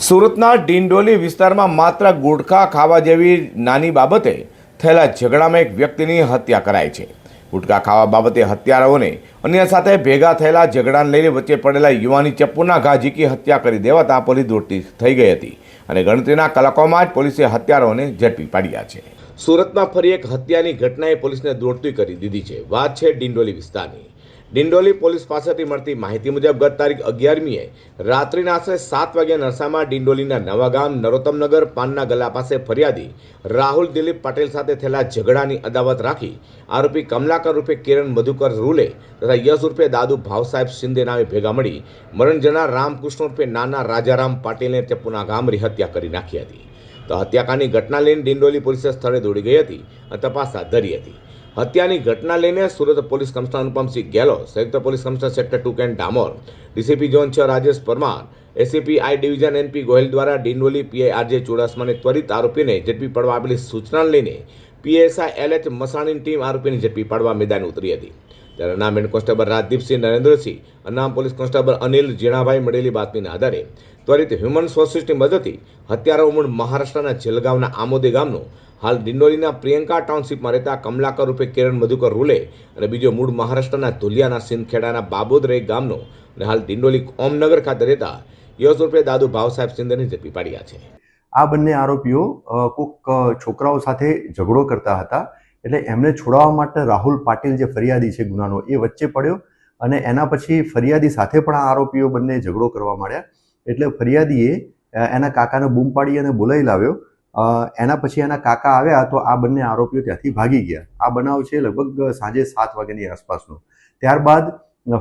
સુરતના ડિંડોલી વિસ્તારમાં માત્ર ગુટખા ખાવા જેવી નાની બાબતે થયેલા ઝઘડામાં એક વ્યક્તિની હત્યા કરાઈ છે. ગુટખા ખાવા બાબતે હત્યારાઓને અન્ય સાથે ભેગા થયેલા ઝઘડાને લઈને વચ્ચે પડેલા યુવાની ચપ્પુના ઘા ઝીકી હત્યા કરી દેવાતા પોલીસ દોડતી થઈ ગઈ હતી અને ગણતરીના કલાકોમાં જ પોલીસે હત્યારાઓને ઝડપી પાડ્યા છે. સુરતમાં ફરી એક હત્યાની ઘટનાએ પોલીસને દોડતી કરી દીધી છે. વાત છે ડિંડોલી વિસ્તારની. ડિંડોલી પોલીસ પાસેથી મળતી માહિતી મુજબ ગત તારીખ અગિયારમીએ રાત્રિના આશરે સાત વાગ્યા નરસામાં ડિંડોલીના નવા ગામ નરોત્તમનગર પાનના ગલા પાસે ફરિયાદી રાહુલ દિલીપ પટેલ સાથે થયેલા ઝઘડાની અદાવત રાખી આરોપી કમલાકર રૂપે કિરણ મધુકર રૂલે તથા યશ રૂપે દાદુ ભાવસાહેબ શિંદે નામે ભેગા મળી મરણ જનાર રામકૃષ્ણ રૂપે નાના રાજારામ પાટીલને પુના ગામરી હત્યા કરી નાખી હતી. તો હત્યાકાંડની ઘટના લઈને ડિંડોલી પોલીસે સ્થળે દોડી ગઈ હતી અને તપાસ હાથ ધરી હતી. હત્યાની ઘટના લઈને સુરત પોલીસ કમિશનર અનુપમસિંહ ગેલો સંયુક્ત police commissioner sector two Ken Damor, DCP zone છ Rajesh Parmar, ACP I division N P Gohil દ્વારા ડિંડોલી પીઆઈ આરજે ચુડાસમાને ત્વરિત આરોપીને ઝડપી પડવા આપેલી સૂચના લઈને પીએસઆઈ એલ એચ મસાણીની ટીમ આરોપીને ઝડપી પાડવા મેદાને ઉતરી હતી. ત્યારે નામ હેડ કોન્સ્ટેબલ રાજદીપસિંહ નરેન્દ્રસિંહ અનામ પોલીસ કોન્સ્ટેબલ અનિલ જીણાભાઈ મળેલી બાતમીના આધારે ત્વરિત હ્યુમન સોર્સિસની મદદથી હત્યારાઓ મૂળ મહારાષ્ટ્રના જેલગાંવના આમોદે ગામનો હાલ ડિંડોલીના પ્રિયંકા ટાઉનશીપમાં રહેતા કમલાકર રૂપે કિરણ મધુકર રૂલે અને બીજો મૂળ મહારાષ્ટ્રના ધુલિયાના સિંદખેડાના બાબોદરે ગામનો અને હાલ ડિંડોલી ઓમનગર ખાતે રહેતા યશ રૂપે દાદુ ભાવસાહેબ સિંધેની ઝડપી પાડ્યા છે. આ બંને આરોપીઓ કોક છોકરાઓ સાથે ઝઘડો કરતા હતા. એટલે એમને છોડાવવા માટે રાહુલ પાટીલ જે ફરિયાદી છે ગુનાનો, એ વચ્ચે પડ્યો અને એના પછી ફરિયાદી સાથે પણ આ આરોપીઓ બંને ઝઘડો કરવા માંડ્યા. એટલે ફરિયાદીએ એના કાકાને બૂમ પાડી અને બોલાવી લાવ્યો. એના પછી એના કાકા આવ્યા તો આ બંને આરોપીઓ ત્યાંથી ભાગી ગયા. આ બનાવ છે લગભગ સાંજે સાત વાગ્યાની આસપાસનો. ત્યારબાદ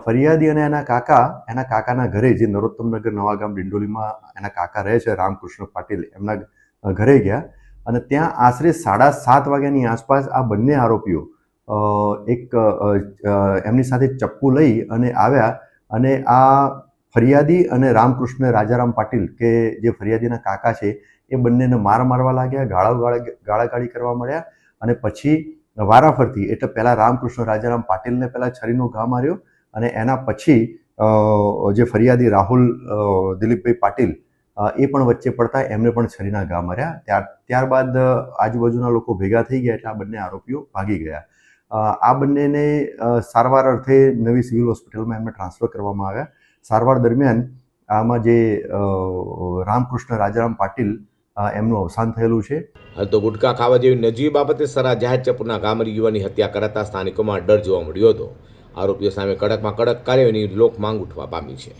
ફરિયાદી અને એના કાકા, એના કાકાના ઘરે જે નરોત્તમનગર નવાગામ ડિંડોલીમાં એના કાકા રહે છે રામકૃષ્ણ પાટીલ, એમના ઘરે ગયા. અને ત્યાં આશરે સાડા સાત વાગ્યાની આસપાસ આ બંને આરોપીઓ એક એમની સાથે ચપ્પુ લઈ અને આવ્યા અને આ ફરિયાદી અને રામકૃષ્ણ રાજારામ પાટીલ કે જે ફરિયાદીના કાકા છે, એ બંનેને માર મારવા લાગ્યા, ગાળા ગાળા, ગાળાગાળી કરવા મળ્યા અને પછી વારાફરતી એટલે પહેલાં રામકૃષ્ણ રાજારામ પાટીલને પહેલાં છરીનો ઘા માર્યો અને એના પછી જે ફરિયાદી રાહુલ દિલીપભાઈ પાટીલ એ પણ વચ્ચે પડતા એમને પણ છરીના ઘા માર્યા. ત્યાર, ત્યારબાદ આજુબાજુના લોકો ભેગા થઈ ગયા એટલે આ બંને આરોપીઓ ભાગી ગયા. આ બંનેને સારવાર અર્થે નવી સિવિલ હોસ્પિટલમાં એમને ટ્રાન્સફર કરવામાં આવ્યા. સારવાર દરમિયાન આમાં જે રામકૃષ્ણ રાજારામ પાટીલ એમનું અવસાન થયેલું છે. હાલ તો ગુટકા ખાવા જેવી નજીવી બાબતે સરા જાહેર ચપ્પુના ગામરી યુવાની હત્યા કરાતા સ્થાનિકોમાં ડર જોવા મળ્યો હતો. આરોપીઓ સામે કડકમાં કડક કાર્યવાહીની લોક માંગ ઉઠવા પામી છે.